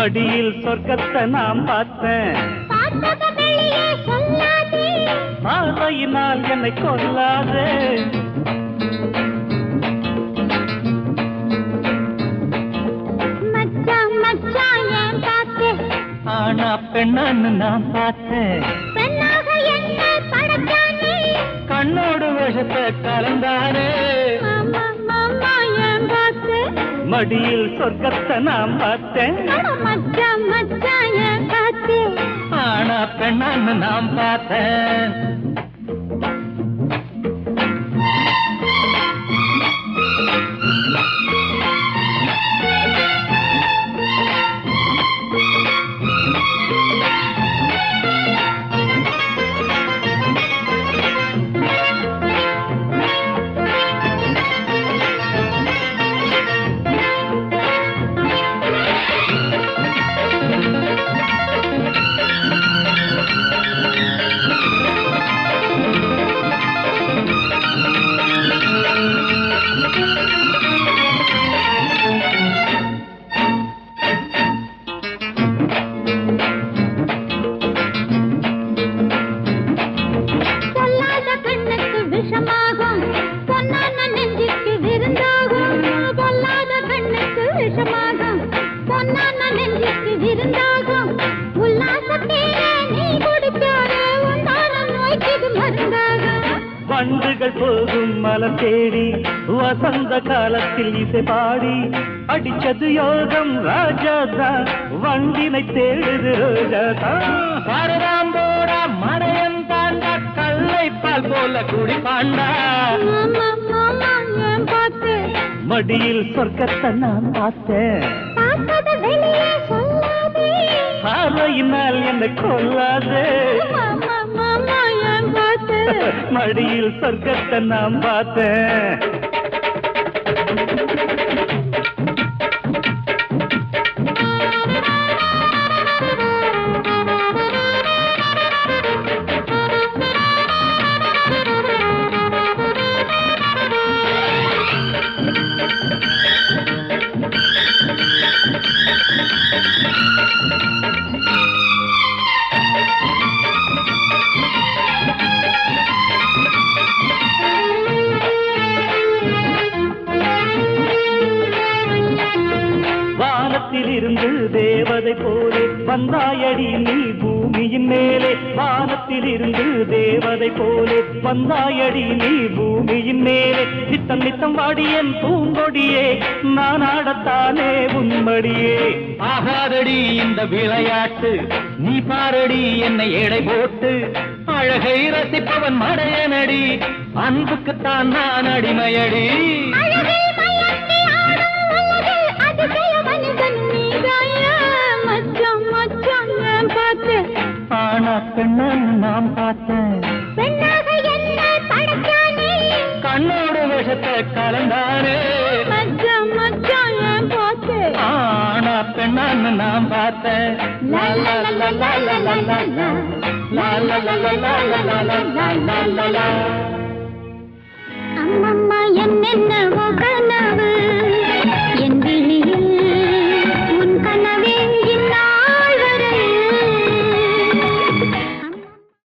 மடியில் சொர்க்கத்தை நாம் பார்த்தேன். பார்வையினால் என்னை கொல்லாது. ஆனா பெண்ணான்னு நான் பார்த்தேன். கண்ணோடு விஷத்தை கலந்தானே அடியில் சொர்க்கத்தை நான் பார்த்தேன். ஆனா பெண்ணான்னு நான் பார்த்தேன். வண்டுகள் போகும் மலம் தேடி வசந்த காலத்தில் இசை பாடி அடிச்சது யோகம் ராஜாதான் வண்டினை தேடுது ரோஜாதான். பரதாம்போடா மடையன் தாண்டா கல்லை பால் போல குடி பாண்டா. மடியில் சொர்க்கத்தை நான் பார்த்தேன். பார்வையினால் என்னை கொல்லாதே. மடியில் சொர்க்கத்தை நான் பார்த்தேன். வானத்தில் இருந்து தேவதை போலே வந்தாயடி நீ பூமியின் மேலே. வானத்தில் இருந்து தேவதை போலே வந்தாயடி நீ பூமியின் மேலே. நித்தம் நித்தம் வாடியன் பூங்கொடியே நான் ஆடத்தானே உன்மடியே. ஆகாதடி இந்த விளையாட்டு நீ பாரடி என்னை எடை போட்டு. அழகை ரசிப்பவன் மடையனடி அன்புக்குத்தான் நான் அடிமையடி. பெண்ணா பெண்ணான்னு நான் பார்த்தேன் கண்ணோட வேஷத்தை கலந்தானே ஆனா பெண்ணான்னு நான் பார்த்தேன் அம்மம்மா என்னென்ன